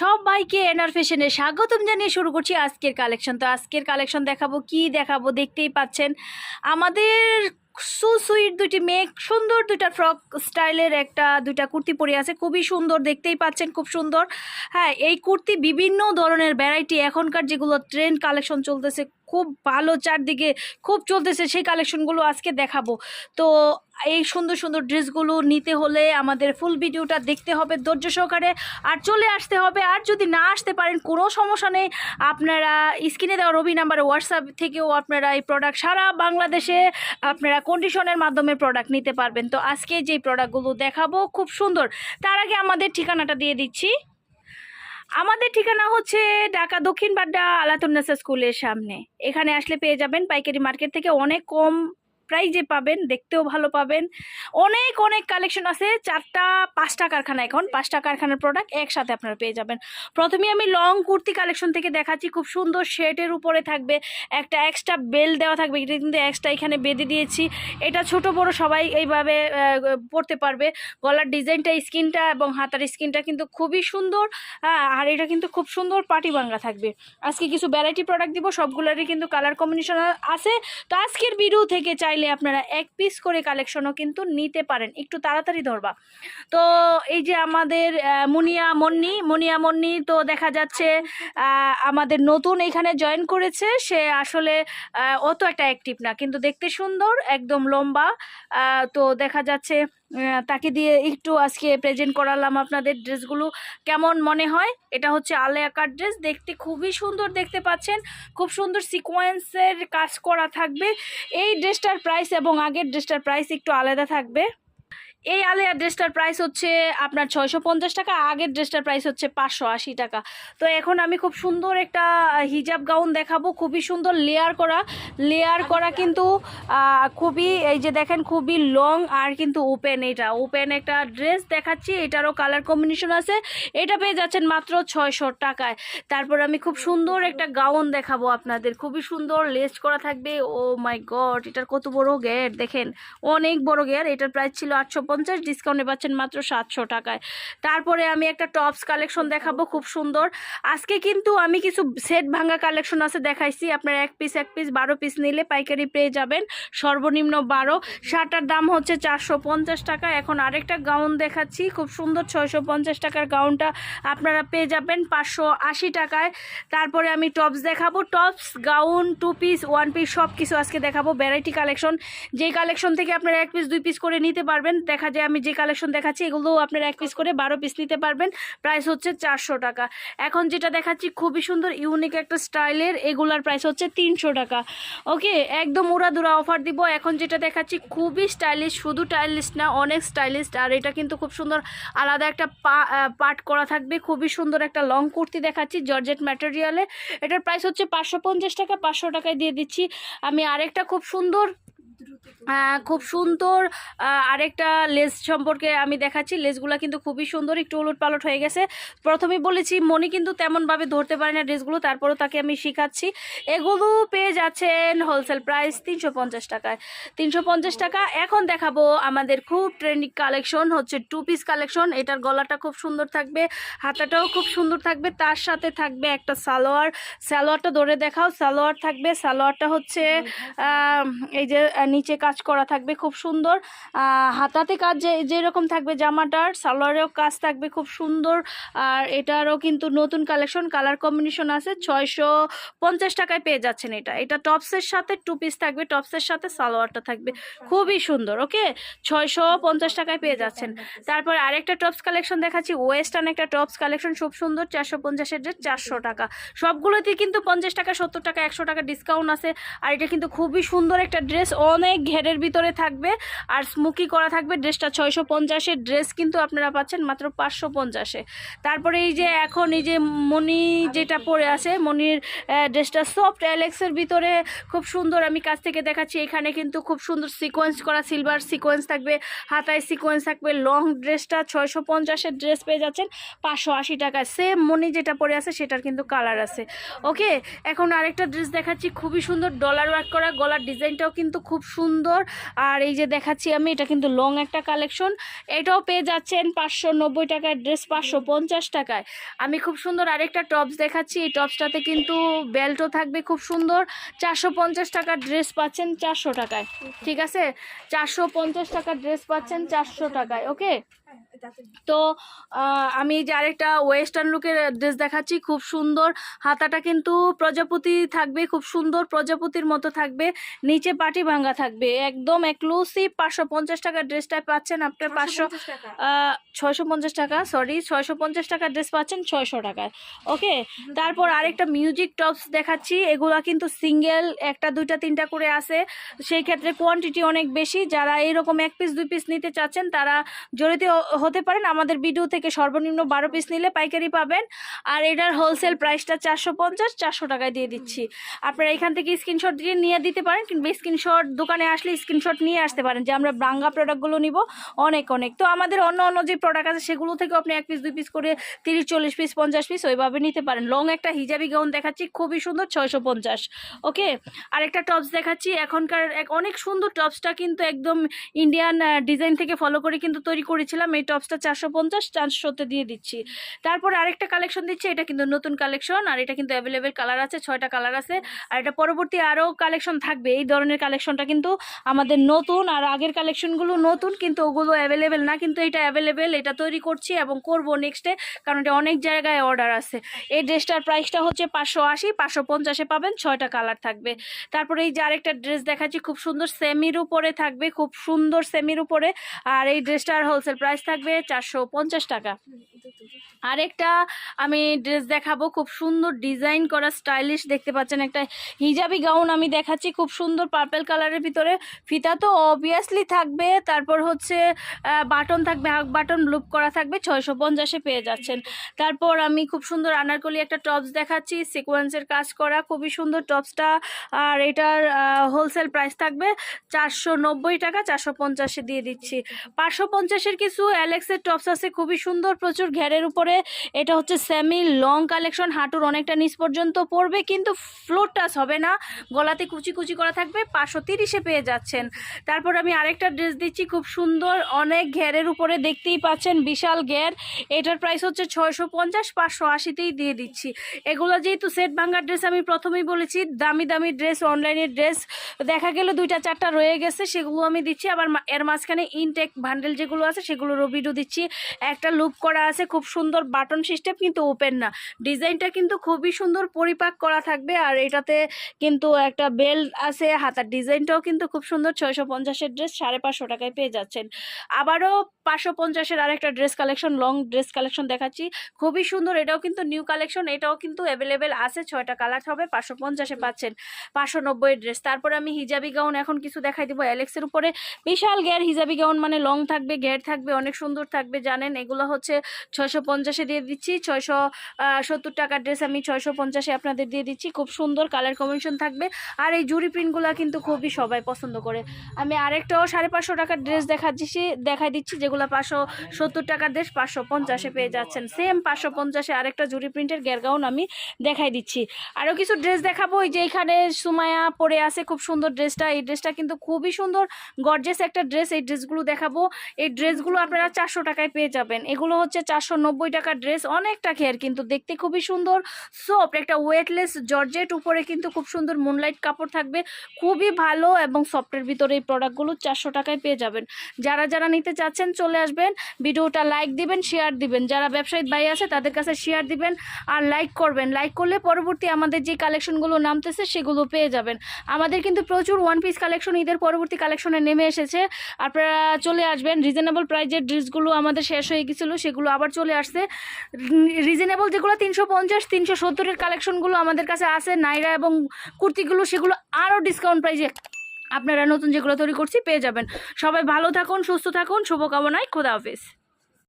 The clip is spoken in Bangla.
সবাইকে এনআর ফ্যাশনে স্বাগতম জানিয়ে শুরু করছি আজকের কালেকশন। তো আজকের কালেকশন দেখাবো, কি দেখাবো দেখতেই পাচ্ছেন। আমাদের সুইট দুইটি মেয়ে সুন্দর দুইটা ফ্রক স্টাইলের একটা দুইটা কুর্তি পরে আছে। খুবই সুন্দর, দেখতেই পাচ্ছেন খুব সুন্দর। হ্যাঁ এই কুর্তি বিভিন্ন ধরনের ভ্যারাইটি এখনকার যেগুলো ট্রেন্ড কালেকশন চলতেছে, খুব ভালো চারদিকে খুব চলতেছে, সেই কালেকশনগুলো আজকে দেখাবো। তো এই সুন্দর সুন্দর ড্রেসগুলো নিতে হলে আমাদের ফুল ভিডিওটা দেখতে হবে ধৈর্য সহকারে। আর চলে আসতে হবে, আর যদি না আসতে পারেন, কোনো সমস্যা নেই। আপনারা স্ক্রিনে দেওয়া রবি নাম্বারে হোয়াটসঅ্যাপ থেকেও আপনারা এই প্রোডাক্ট সারা বাংলাদেশে আপনারা কন্ডিশনের মাধ্যমে প্রোডাক্ট নিতে পারবেন। তো আজকে যে প্রোডাক্টগুলো দেখাবো, খুব সুন্দর। তার আগে আমাদের ঠিকানাটা দিয়ে দিচ্ছি। আমাদের ঠিকানা হচ্ছে ঢাকা দক্ষিণ বাড্ডা আলাতুন্নেসা স্কুলের সামনে। এখানে আসলে পেয়ে যাবেন পাইকারি মার্কেট থেকে অনেক কম প্রাইজে পাবেন, দেখতেও ভালো পাবেন। অনেক অনেক কালেকশন আছে, চারটা, পাঁচটা কারখানা এখন। পাঁচটা কারখানার প্রোডাক্ট একসাথে আপনারা পেয়ে যাবেন। প্রথমে আমি লং কুর্তি কালেকশন থেকে দেখাচ্ছি। খুব সুন্দর শেডের উপরে থাকবে, একটা এক্সট্রা বেল দেওয়া থাকবে। এটা কিন্তু এক্সট্রা এখানে বেঁধে দিয়েছি। এটা ছোট, বড় সবাই এইভাবে পরতে পারবে। গলার ডিজাইনটা স্কিনটা এবং হাতার স্কিনটা কিন্তু খুবই সুন্দর। আর এটা কিন্তু খুব সুন্দর পাটি বাংলা থাকবে। আজকে কিছু ভ্যারাইটি প্রোডাক্ট দিব, সবগুলোরই কিন্তু কালার কম্বিনেশন আছে। তো আজকের ভিডিও থেকে চাইলে আপনারা এক পিস করে কালেকশনও কিন্তু নিতে পারেন। একটু তাড়াতাড়ি ধরবা। তো এই যে আমাদের মুনিয়া মন্নি মুনিয়া মন্নি তো দেখা যাচ্ছে আমাদের নতুন এখানে জয়েন করেছে। সে আসলে অত একটা অ্যাক্টিভ না, কিন্তু দেখতে সুন্দর, একদম লম্বা। তো দেখা যাচ্ছে তাকে দিয়ে একটু আজকে প্রেজেন্ট করালাম আপনাদের ড্রেসগুলো কেমন মনে হয়? এটা হচ্ছে আলে আলেয়াকার ড্রেস দেখতে খুবই সুন্দর দেখতে পাচ্ছেন। খুব সুন্দর সিকোয়েন্সের কাজ করা থাকবে। এই ড্রেসটার প্রাইস এবং আগের ড্রেসটার প্রাইস একটু আলাদা থাকবে। এই আলেয়া ড্রেসটার প্রাইস হচ্ছে আপনার ছয়শো পঞ্চাশ টাকা, আগের ড্রেসটার প্রাইস হচ্ছে পাঁচশো আশি টাকা। তো এখন আমি খুব সুন্দর একটা হিজাব গাউন দেখাবো, খুবই সুন্দর লেয়ার করা। লেয়ার করা কিন্তু খুবই, এই যে দেখেন, খুবই লং আর কিন্তু ওপেন এটা। ওপেন একটা ড্রেস দেখাচ্ছি, এটারও কালার কম্বিনেশন আছে। এটা পেয়ে যাচ্ছেন মাত্র ছয়শো টাকায়। তারপর আমি খুব সুন্দর একটা গাউন দেখাবো আপনাদের। খুবই সুন্দর লেস করা থাকবে। ও মাই গড এটার কত বড় গেট দেখেন, অনেক বড় গেয়ার এটার প্রাইস ছিল আটশো পঞ্চাশ ডিসকাউন্টে পাচ্ছেন মাত্র সাতশো টাকায়। তারপরে আমি একটা টপস কালেকশন দেখাবো, খুব সুন্দর। আজকে কিন্তু আমি কিছু সেট ভাঙা কালেকশন আছে দেখাইছি। আপনার এক পিস এক পিস বারো পিস নিলে পাইকারি পেয়ে যাবেন। সর্বনিম্ন বারো। শার্টার দাম হচ্ছে চারশো পঞ্চাশ টাকা। এখন আরেকটা গাউন দেখাচ্ছি। খুব সুন্দর ছয়শো পঞ্চাশ টাকার গাউনটা আপনারা পেয়ে যাবেন পাঁচশো আশি টাকায়। তারপরে আমি টপস দেখাবো। Tops gown two piece one piece সব কিছু আজকে দেখাবো। ভ্যারাইটি কালেকশন যেই কালেকশন থেকে আপনারা এক পিস দুই পিস করে নিতে পারবেন, দেখা যায়, আমি যে কালেকশন দেখাচ্ছি এগুলো আপনারা এক পিস করে বারো পিস নিতে পারবেন। প্রাইস হচ্ছে চারশো টাকা। এখন যেটা দেখাচ্ছি, খুবই সুন্দর ইউনিক একটা স্টাইলের এগুলার প্রাইস হচ্ছে তিনশো টাকা। ওকে একদম উড়াদুরা অফার দিব। এখন যেটা দেখাচ্ছি, খুবই স্টাইলিশ শুধু স্টাইলিশ না, অনেক স্টাইলিশ আর এটা কিন্তু খুব সুন্দর, আলাদা একটা পা পার্ট করা থাকবে। খুবই সুন্দর একটা লং কুর্তি দেখাচ্ছি জর্জেট ম্যাটেরিয়ালে এটার প্রাইস হচ্ছে পাঁচশো পঞ্চাশ টাকা, পাঁচশো টাকায় দিয়ে দিচ্ছি। আমি আরেকটা খুব সুন্দর খুব সুন্দর আরেকটা লেস সম্পর্কে আমি দেখাচ্ছি। লেসগুলো কিন্তু খুবই সুন্দর, একটু উলট পালট হয়ে গেছে। প্রথমে বলেছি মনি কিন্তু তেমনভাবে ধরতে পারে না ড্রেসগুলো, তারপরেও তাকে আমি শেখাচ্ছি। এগুলো পেয়ে যাচ্ছেন হোলসেল প্রাইস তিনশো পঞ্চাশ টাকায়। তিনশো পঞ্চাশ টাকা, এখন দেখাবো আমাদের খুব ট্রেন্ডিং কালেকশন হচ্ছে টু পিস কালেকশন। এটার গলাটা খুব সুন্দর থাকবে, হাতাটাও খুব সুন্দর থাকবে, তার সাথে থাকবে একটা সালোয়ার। সালোয়ারটা ধরে দেখাও, সালোয়ার থাকবে, সালোয়ারটা হচ্ছে এই যে নিচে কাজ করা থাকবে খুব সুন্দর। হাতাতে কাজ যে, যেরকম থাকবে জামাটার, সালোয়ারেও কাজ থাকবে খুব সুন্দর। আর এটারও কিন্তু নতুন কালেকশন, কালার কম্বিনেশন আছে, ছয়শো পঞ্চাশ টাকায় পেয়ে যাচ্ছেন এটা। এটা টপসের সাথে টু পিস থাকবে, টপসের সাথে সালোয়ারটা থাকবে। খুবই সুন্দর, ওকে? ছয়শো পঞ্চাশ টাকায় পেয়ে যাচ্ছেন। তারপর আরেকটা টপস কালেকশন দেখাচ্ছি, ওয়েস্টার্ন একটা টপস কালেকশন, খুব সুন্দর, চারশো পঞ্চাশের যে চারশো টাকা। সবগুলোতে কিন্তু পঞ্চাশ টাকা, সত্তর টাকা, একশো টাকা ডিসকাউন্ট আছে। আর এটা কিন্তু খুবই সুন্দর একটা ড্রেস অনেক ঘেরের ভিতরে থাকবে আর স্মুকি করা থাকবে ড্রেসটা ছয়শো পঞ্চাশের ড্রেস কিন্তু আপনারা পাচ্ছেন মাত্র পাঁচশো পঞ্চাশে। তারপরে এই যে এখন এই যে মণি যেটা পরে আছে মনির ড্রেসটা সফট অ্যালেক্সের ভিতরে খুব সুন্দর আমি কাছ থেকে দেখাচ্ছি। এখানে কিন্তু খুব সুন্দর সিকোয়েন্স করা সিলভার সিকোয়েন্স থাকবে, হাতায় সিকোয়েন্স থাকবে লং ড্রেসটা ছয়শো পঞ্চাশের ড্রেস পেয়ে যাচ্ছেন পাঁচশো আশি টাকায়। সেম মনি যেটা পরে আছে সেটার কিন্তু কালার আছে। ওকে এখন আরেকটা ড্রেস দেখাচ্ছি, খুবই সুন্দর ডলার ওয়ার্ক করা, গলার ডিজাইনটাও কিন্তু খুব সুন্দর। সুন্দর। আর এই যে দেখাচ্ছি আমি, এটা কিন্তু লং একটা কালেকশন এটাও পেয়ে যাচ্ছেন পাঁচশো নব্বই টাকার ড্রেস পাঁচশো পঞ্চাশ টাকায়। আমি খুব সুন্দর আরেকটা টপস দেখাচ্ছি। এই টপসটাতে কিন্তু বেল্টও থাকবে খুব সুন্দর। চারশো পঞ্চাশ টাকার ড্রেস পাচ্ছেন চারশো টাকায়। ঠিক আছে? চারশো পঞ্চাশ টাকার ড্রেস পাচ্ছেন চারশো টাকায় ওকে তো আমি যে আরেকটা ওয়েস্টার্ন লুকের ড্রেস দেখাচ্ছি খুব সুন্দর। হাতাটা কিন্তু প্রজাপতি থাকবে খুব সুন্দর প্রজাপতির মতো থাকবে। নিচে পাটি ভাঙ্গা থাকবে একদম এক্সক্লুসিভ পাঁচশো পঞ্চাশ টাকার ড্রেসটা পাচ্ছেন আপনার পাঁচশো ছয়শো পঞ্চাশ টাকা সরি ছয়শো পঞ্চাশ টাকার ড্রেস পাচ্ছেন ছয়শো টাকায় ওকে? তারপর আরেকটা মিউজিক টপস দেখাচ্ছি এগুলা কিন্তু সিঙ্গেল একটা দুইটা তিনটা করে আছে। সেই ক্ষেত্রে কোয়ান্টিটি অনেক বেশি যারা এইরকম এক পিস দুই পিস নিতে চাচ্ছেন তারা জড়িত হতে পারেন, আমাদের ভিডিও থেকে সর্বনিম্ন বারো পিস নিলে পাইকারি পাবেন। আর এটার হোলসেল প্রাইসটা চারশো পঞ্চাশ, চারশো টাকায় দিয়ে দিচ্ছি। আপনারা এখান থেকে স্ক্রিনশট দিয়ে নিয়ে দিতে পারেন, কিংবা স্ক্রিনশট দোকানে আসলে স্ক্রিনশট নিয়ে আসতে পারেন যে আমরা ব্রাঙ্গা প্রোডাক্টগুলো নিব অনেক অনেক। তো আমাদের অন্য অন্য যে প্রোডাক্ট আছে সেগুলো থেকে আপনি এক পিস দুই পিস করে তিরিশ, চল্লিশ পিস পঞ্চাশ পিস ওইভাবে নিতে পারেন। লং একটা হিজাবি গাউন দেখাচ্ছি, খুবই সুন্দর, ছয়শো পঞ্চাশ। ওকে? আরেকটা টপস দেখাচ্ছি, এখনকার এক অনেক সুন্দর টপসটা কিন্তু একদম ইন্ডিয়ান ডিজাইন থেকে ফলো করে কিন্তু তৈরি করেছিলাম। এই টপসটা চারশো পঞ্চাশ, চারশোতে দিয়ে দিচ্ছি। তারপর আরেকটা কালেকশন দিচ্ছি, এটা কিন্তু নতুন কালেকশন আর এটা কিন্তু অ্যাভেলেবেল কালার আছে, ছয়টা কালার আছে। আর এটা পরবর্তী আরও কালেকশন থাকবে। এই ধরনের কালেকশনটা কিন্তু আমাদের নতুন, আর আগের কালেকশনগুলো নতুন, কিন্তু ওগুলো অ্যাভেলেবেল না, কিন্তু এটা অ্যাভেলেবেল এটা তৈরি করছি এবং করব নেক্সটে কারণ এটা অনেক জায়গায় অর্ডার আছে। এই ড্রেসটার প্রাইসটা হচ্ছে পাঁচশো আশি, পাঁচশো পঞ্চাশে পাবেন, ছয়টা কালার থাকবে। তারপরে এই যে আরেকটা ড্রেস দেখাচ্ছি, খুব সুন্দর সেমির উপরে থাকবে, খুব সুন্দর সেমির উপরে। আর এই ড্রেসটার হোলসেল প্রাইস থাকবে চারশো পঞ্চাশ টাকা। আরেকটা আমি ড্রেস দেখাবো খুব সুন্দর ডিজাইন করা স্টাইলিশ দেখতে পাচ্ছেন একটা হিজাবি গাউন আমি দেখাচ্ছি খুব সুন্দর পার্পেল কালারের ভিতরে। ফিতা তো অবভিয়াসলি থাকবে তারপর হচ্ছে বাটন থাকবে হাক বাটন লুপ করা থাকবে ছয়শো পঞ্চাশে পেয়ে যাচ্ছেন। তারপর আমি খুব সুন্দর আনারকলি একটা টপস দেখাচ্ছি সিকোয়েন্সের কাজ করা খুবই সুন্দর টপসটা আর এটার হোলসেল প্রাইস থাকবে চারশো নব্বই টাকা চারশো পঞ্চাশে দিয়ে দিচ্ছি। পাঁচশো পঞ্চাশের কিছু অ্যালেক্সের টপস আছে, খুবই সুন্দর, প্রচুর ঘেরের উপরে। এটা হচ্ছে সেমি লং কালেকশন হাঁটুর অনেকটা নিচ পর্যন্ত পড়বে, কিন্তু ফ্লোর হবে না। গলাতে কুচি কুচি করা থাকবে, পাঁচশো তিরিশে পেয়ে যাচ্ছেন। তারপর আমি আরেকটা ড্রেস দিচ্ছি, খুব সুন্দর, অনেক ঘেরের উপরে দেখতেই পাচ্ছেন, বিশাল ঘের। এটার প্রাইস হচ্ছে ছয়শো পঞ্চাশ, পাঁচশো আশিতেই দিয়ে দিচ্ছি। এগুলো যেহেতু সেট ভাঙ্গার ড্রেস আমি প্রথমেই বলেছি, দামি দামি ড্রেস অনলাইনের ড্রেস দেখা গেল দুইটা, চারটা রয়ে গেছে, সেগুলো আমি দিচ্ছি। আবার এর মাঝখানে ইনটেক ভান্ডেল যেগুলো আছে সেগুলোরও ভিডিও দিচ্ছি। একটা লুপ করা আছে, খুব সুন্দর বাটন সিস্টেম কিন্তু ওপেন না। ডিজাইনটা কিন্তু খুবই সুন্দর পরিপাক করা থাকবে আর এটাতে কিন্তু একটা বেল্ট আছে হাতার। ডিজাইনটাও কিন্তু খুব সুন্দর, ছয়শো পঞ্চাশের ড্রেস সাড়ে পাঁচশো টাকায় পেয়ে যাচ্ছেন। আবারও পাঁচশো পঞ্চাশের আরেকটা dress collection long dress collection দেখাচ্ছি। খুবই সুন্দর, এটাও কিন্তু নিউ কালেকশন এটাও কিন্তু অ্যাভেলেবেল আছে, ছয়টা কালার হবে, পাঁচশো পঞ্চাশে পাচ্ছেন, পাঁচশো নব্বই ড্রেস তারপরে আমি হিজাবি গাউন এখন কিছু দেখাই দিব অ্যালেক্সের উপরে। বিশাল গ্যার হিজাবি গাউন মানে লং থাকবে গ্যার থাকবে, অনেক সুন্দর থাকবে, জানেন? এগুলো হচ্ছে ছয়শো পঞ্চাশে দিয়ে দিচ্ছি, ছয়শো সত্তর টাকার ড্রেস আমি ছয়শো পঞ্চাশে আপনাদের দিয়ে দিচ্ছি। খুব সুন্দর কালার কম্বিনেশন থাকবে। আর এই জুড়ি প্রিন্টগুলো কিন্তু খুবই সবাই পছন্দ করে। আমি আরেকটাও সাড়ে পাঁচশো টাকার ড্রেস দেখা দিচ্ছি দেখাই দিচ্ছি, যেগুলো পাঁচশো সত্তর টাকার দেশ পাঁচশো পঞ্চাশে পেয়ে যাচ্ছেন। সেম পাঁচশো পঞ্চাশে আরেকটা জুড়ি প্রিন্টের গ্যারগাউন আমি দেখাই দিচ্ছি। আরও কিছু ড্রেস দেখাবো ওই যে এখানে সুমায়া পরে আছে, খুব সুন্দর ড্রেসটা। এই ড্রেসটা কিন্তু খুবই সুন্দর গর্জেস একটা ড্রেস। এই ড্রেসগুলো দেখাবো। এই ড্রেসগুলো আপনারা চারশো টাকায় পেয়ে যাবেন। এগুলো হচ্ছে চারশো নব্বই টাকার ড্রেস, অনেকটা ঘের, কিন্তু দেখতে খুবই সুন্দর সফট একটা ওয়েটলেস জর্জেট উপরে কিন্তু খুব সুন্দর মুনলাইট কাপড় থাকবে। খুবই ভালো এবং সফটের ভিতরে এই প্রোডাক্টগুলো চারশো টাকায় পেয়ে যাবেন। যারা যারা নিতে চাচ্ছেন চলে আসবেন। ভিডিওটা লাইক দিবেন শেয়ার দিবেন। যারা ব্যবসায়িক ভাই আছে, তাদের কাছে শেয়ার দিবেন আর লাইক করবেন। লাইক করলে পরবর্তী আমাদের যে কালেকশনগুলো নামতেছে, সেগুলো পেয়ে যাবেন। আমাদের কিন্তু প্রচুর ওয়ান পিস কালেকশন ঈদের পরবর্তী কালেকশনে নেমে এসেছে। আপনারা চলে আসবেন। রিজনেবল প্রাইজের ড্রেসগুলো আমাদের শেষ হয়ে গেছিল, সেগুলো আবার চলে আসছে। রিজনেবল যেগুলো তিনশো পঞ্চাশ, তিনশো সত্তরের কালেকশনগুলো আমাদের কাছে আছে। নাইরা এবং কুর্তিগুলো, সেগুলো আরও ডিসকাউন্ট প্রাইজে আপনারা নতুন যেগুলো তৈরি করছি পেয়ে যাবেন। সবাই ভালো থাকুন, সুস্থ থাকুন, শুভকামনায় খোদা হাফেজ।